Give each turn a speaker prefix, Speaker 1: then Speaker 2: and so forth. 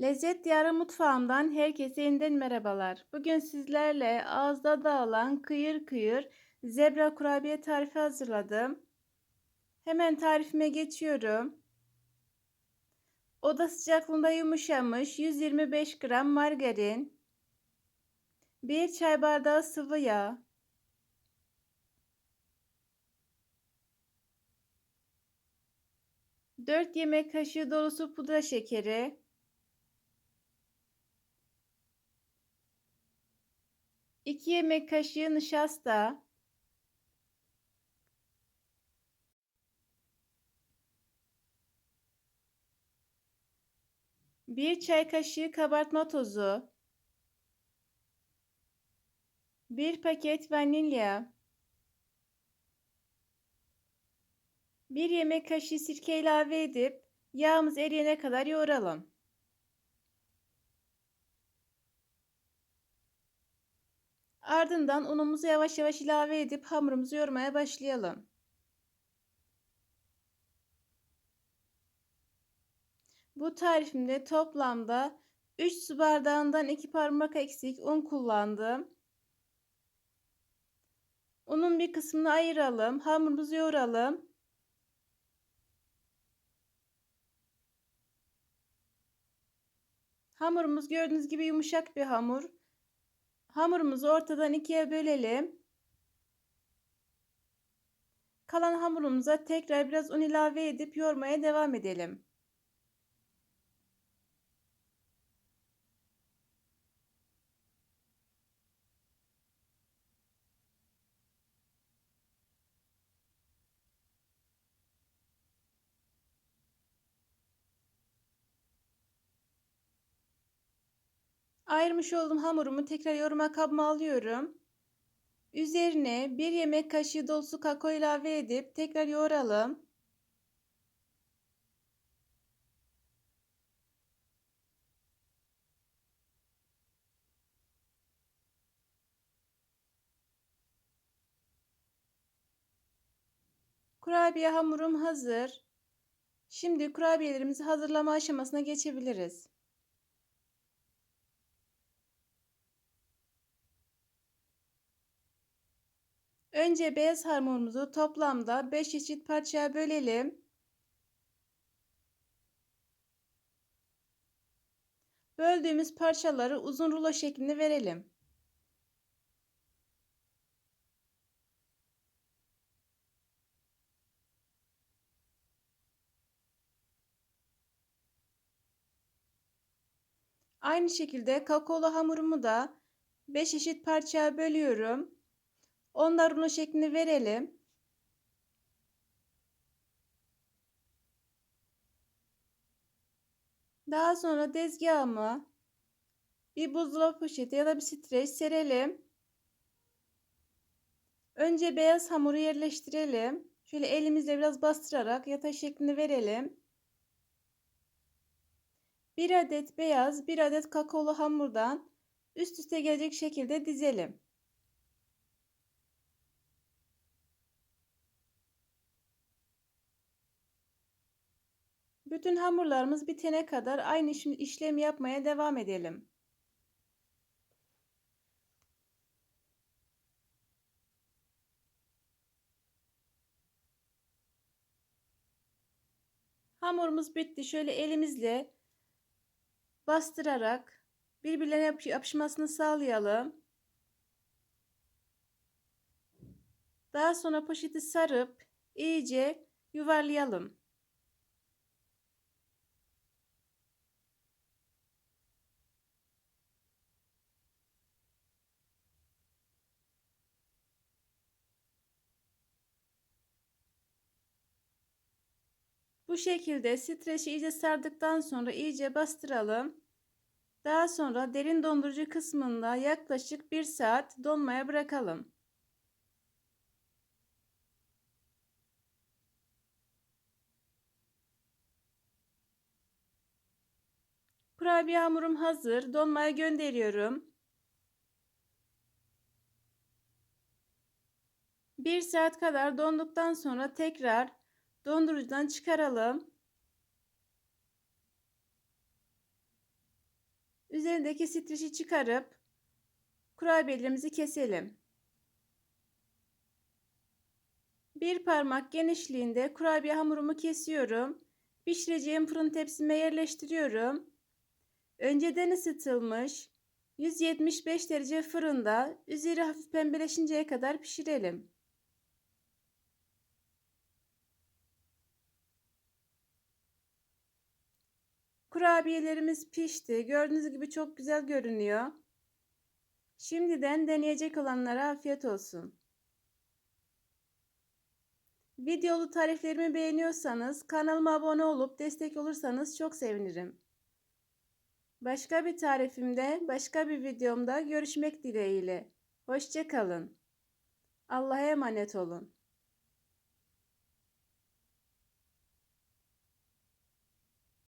Speaker 1: Lezzet Diyarı mutfağımdan herkese yeniden merhabalar. Bugün sizlerle ağızda dağılan kıyır kıyır zebra kurabiye tarifi hazırladım. Hemen tarifime geçiyorum. Oda sıcaklığında yumuşamış 125 gram margarin, 1 çay bardağı sıvı yağ, 4 yemek kaşığı dolusu pudra şekeri, 2 yemek kaşığı nişasta, 1 çay kaşığı kabartma tozu, 1 paket vanilya, 1 yemek kaşığı sirke ilave edip yağımız eriyene kadar yoğuralım. Ardından unumuzu yavaş yavaş ilave edip hamurumuzu yoğurmaya başlayalım. Bu tarifimde toplamda 3 su bardağından 2 parmak eksik un kullandım. Unun bir kısmını ayıralım. Hamurumuzu yoğuralım. Hamurumuz gördüğünüz gibi yumuşak bir hamur. Hamurumuzu ortadan ikiye bölelim. Kalan hamurumuza tekrar biraz un ilave edip yoğurmaya devam edelim. Ayırmış olduğum hamurumu tekrar yoğurma kabıma alıyorum. Üzerine bir yemek kaşığı dolusu kakao ilave edip tekrar yoğuralım. Kurabiye hamurum hazır. Şimdi kurabiyelerimizi hazırlama aşamasına geçebiliriz. Önce beyaz hamurumuzu toplamda 5 eşit parçaya bölelim. Böldüğümüz parçaları uzun rulo şeklinde verelim. Aynı şekilde kakaolu hamurumu da 5 eşit parçaya bölüyorum. Onlar rulo şeklini verelim. Daha sonra tezgahıma bir buzdolabı poşeti ya da bir streç serelim. Önce beyaz hamuru yerleştirelim. Şöyle elimizle biraz bastırarak yatay şeklini verelim. Bir adet beyaz, bir adet kakaolu hamurdan üst üste gelecek şekilde dizelim. Bütün hamurlarımız bitene kadar aynı işlemi yapmaya devam edelim. Hamurumuz bitti. Şöyle elimizle bastırarak birbirlerine yapışmasını sağlayalım. Daha sonra poşeti sarıp iyice yuvarlayalım. Bu şekilde streçi iyice sardıktan sonra iyice bastıralım. Daha sonra derin dondurucu kısmında yaklaşık 1 saat donmaya bırakalım. Kurabiye hamurum hazır. Donmaya gönderiyorum. 1 saat kadar donduktan sonra tekrar Dondurucudan çıkaralım. üzerindeki streçi çıkarıp kurabiyelerimizi keselim. Bir parmak genişliğinde kurabiye hamurumu kesiyorum. Pişireceğim fırın tepsime yerleştiriyorum. Önceden ısıtılmış 175 derece fırında üzeri hafif pembeleşinceye kadar pişirelim. Kurabiyelerimiz pişti. Gördüğünüz gibi çok güzel görünüyor. Şimdiden deneyecek olanlara afiyet olsun. Videolu tariflerimi beğeniyorsanız kanalıma abone olup destek olursanız çok sevinirim. Başka bir tarifimde, başka bir videomda görüşmek dileğiyle. Hoşçakalın. Allah'a emanet olun.